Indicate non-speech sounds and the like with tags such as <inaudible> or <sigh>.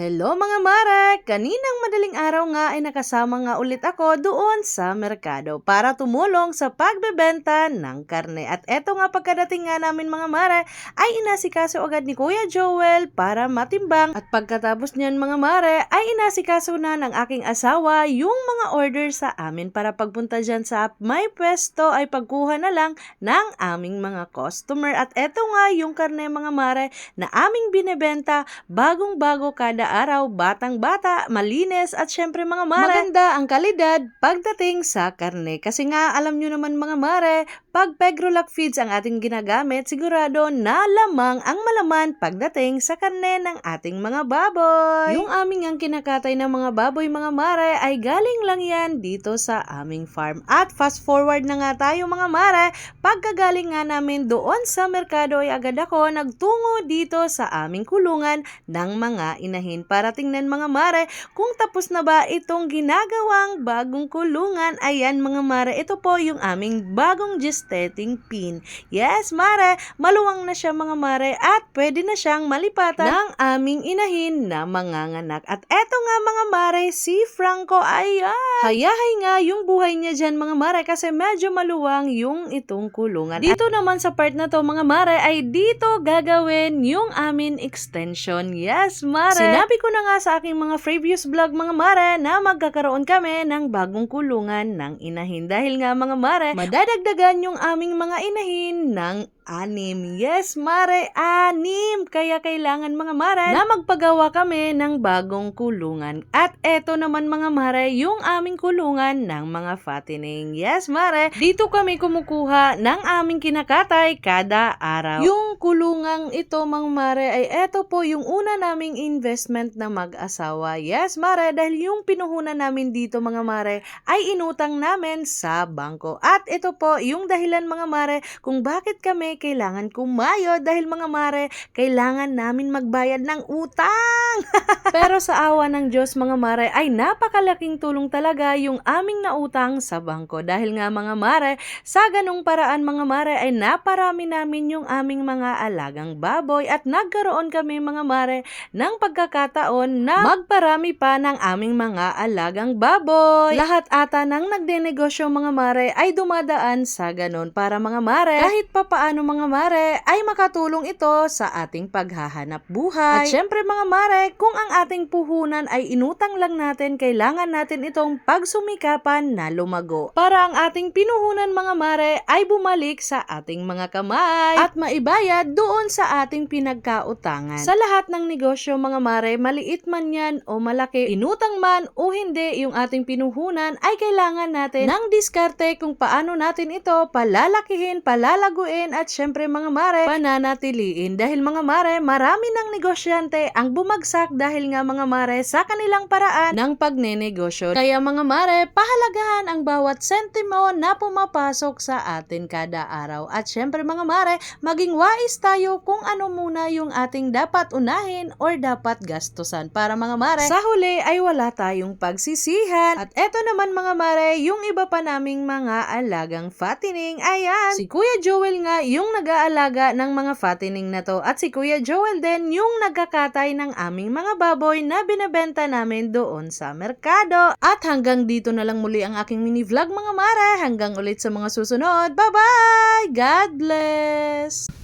Hello mga mare! Kaninang madaling araw nga ay nakasama nga ulit ako doon sa merkado para tumulong sa pagbebenta ng karne. At eto nga pagkadating nga namin mga mare ay inasikaso agad ni Kuya Joel para matimbang. At pagkatapos niyan mga mare ay inasikaso na ng aking asawa yung mga order sa amin para pagpunta dyan sa may pwesto ay pagkuha na lang ng aming mga customer. At eto nga yung karne mga mare na aming binebenta bagong-bago kada araw, batang-bata, malinis at syempre mga mare, maganda ang kalidad pagdating sa karne. Kasi nga alam nyo naman mga mare, pag Pegrolac feeds ang ating ginagamit, sigurado na lamang ang malaman pagdating sa karne ng ating mga baboy. Yung aming ang kinakatay ng mga baboy mga mare ay galing lang yan dito sa aming farm. At fast forward na nga tayo mga mare, pagkagaling nga namin doon sa merkado ay agad ako nagtungo dito sa aming kulungan ng mga inahin para tingnan mga mare kung tapos na ba itong ginagawang bagong kulungan. Ayan mga mare, ito po yung aming bagong gestating pin. Yes mare, maluwang na siya mga mare at pwede na siyang malipatan ng aming inahin na manganganak. At eto nga mga mare, si Franco, ayan! Hayahay nga yung buhay niya dyan mga mare kasi medyo maluwang yung itong kulungan. Dito naman sa part na to mga mare ay dito gagawin yung amin extension. Yes mare! Sinabi ko na nga sa aking mga previous vlog mga mare na magkakaroon kami ng bagong kulungan ng inahin. Dahil nga mga mare, madadagdagan yung aming mga inahin ng anim. Yes, mare, anim. Kaya kailangan mga mare na magpagawa kami ng bagong kulungan. At eto naman mga mare, yung aming kulungan ng mga fattening. Yes, mare, dito kami kumukuha ng aming kinakatay kada araw. Yung kulungang ito mga mare ay eto po yung una naming investment na mag-asawa. Yes, mare, dahil yung pinuhunan namin dito mga mare ay inutang namin sa bangko. At ito po yung dahilan mga mare kung bakit kami kailangan kumayo dahil mga mare, kailangan namin magbayad ng utang. <laughs> Pero sa awa ng Diyos mga mare ay napakalaking tulong talaga yung aming nautang sa bangko. Dahil nga mga mare, sa ganung paraan mga mare ay naparami namin yung aming mga alagang baboy at nagkaroon kami mga mare ng pagkakataon na magparami pa ng aming mga alagang baboy. Lahat ata ng nagdenegosyo mga mare ay dumadaan sa ganon para mga mare kahit papaano mga mare ay makatulong ito sa ating paghahanap buhay. At syempre mga mare, kung ang ating puhunan ay inutang lang natin, kailangan natin itong pagsumikapan na lumago. Para ang ating pinuhunan mga mare ay bumalik sa ating mga kamay at maibayad doon sa ating pinagkautangan. Sa lahat ng negosyo mga mare, maliit man yan o malaki, inutang man o hindi yung ating pinuhunan ay kailangan natin ng diskarte kung paano natin ito palalakihin, palalaguin at syempre mga mare, pananatiliin. Dahil mga mare, marami ng negosyante ang bumagsak dahil nga mga mare sa kanilang paraan ng pagnenegosyo. Kaya mga mare, pahalagahan ang bawat sentimo na pumapasok sa atin kada araw. At syempre mga mare, maging wais tayo kung ano muna yung ating dapat unahin or dapat gastusan para mga mare. Sa huli ay wala tayong pagsisihan. At eto naman mga mare, yung iba pa naming mga alagang fattening. Ayan, si Kuya Joel nga yung nag-aalaga ng mga fattening na to. At si Kuya Joel din yung nagkakatay ng aming mga baboy na binebenta namin doon sa merkado. At hanggang dito na lang muli ang aking mini vlog mga mare. Hanggang ulit sa mga susunod. Bye-bye! God bless!